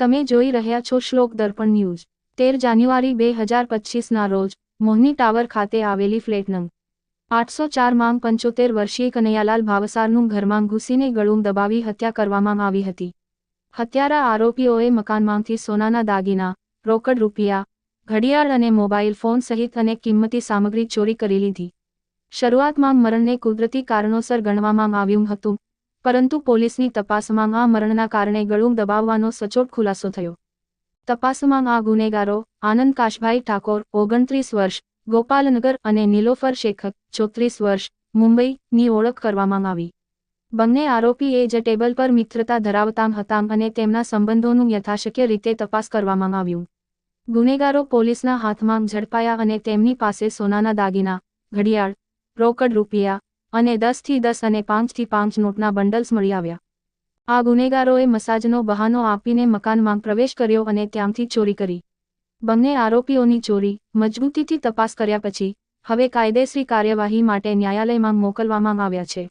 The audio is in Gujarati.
તમે જોઈ રહ્યા છો શ્લોક દર્પણ ન્યૂઝ. તેર જાન્યુઆરી બે હજાર પચીસના રોજ, મોહની ટાવર ખાતે આવેલી ફ્લેટ નંગ આઠસો ચાર માંગ પંચોતેર વર્ષીય કનૈયાલાલ ભાવસારનું ઘરમાં ઘૂસીને ગળું દબાવી હત્યા કરવામાં આવી હતી. હત્યારા આરોપીઓએ મકાનમાંથી સોનાના દાગીના, રોકડ રૂપિયા, ઘડિયાળ અને મોબાઈલ ફોન સહિત અનેક કિંમતી સામગ્રી ચોરી કરી લીધી. શરૂઆતમાં મરણને કુદરતી કારણોસર ગણવામાં આવ્યું હતું. પરંતુ પોલીસની તપાસમાં આ મરણના કારણે ગળું દબાવવાનો સચોટ ખુલાસો થયો. તપાસમાં આ ગુનેગારો આનંદ કાશભાઈ ઠાકોર, ઓગણત્રીસ વર્ષ, ગોપાલનગર અને નીલોફર શેખક ચોત્રીસ વર્ષ, મુંબઈની ઓળખ કરવામાં આવી. બંને આરોપી એ જ ટેબલ પર મિત્રતા ધરાવતા હતા અને તેમના સંબંધોનું યથાશક્ય રીતે તપાસ કરવામાં આવ્યું. ગુનેગારો પોલીસના હાથમાં ઝડપાયા અને તેમની પાસે સોનાના દાગીના, ઘડિયાળ, રોકડ રૂપિયા અને દસથી દસ અને પાંચથી પાંચ નોટના બંડલ્સ મળી આવ્યા. આ ગુનેગારોએ મસાજનો બહાનો આપીને મકાનમાં પ્રવેશ કર્યો અને ત્યાંથી ચોરી કરી. બંને આરોપીઓની ચોરી, મજબૂતીથી તપાસ કર્યા પછી, હવે કાયદેસરી કાર્યવાહી માટે ન્યાયાલયમાં મોકલવામાં આવ્યા છે.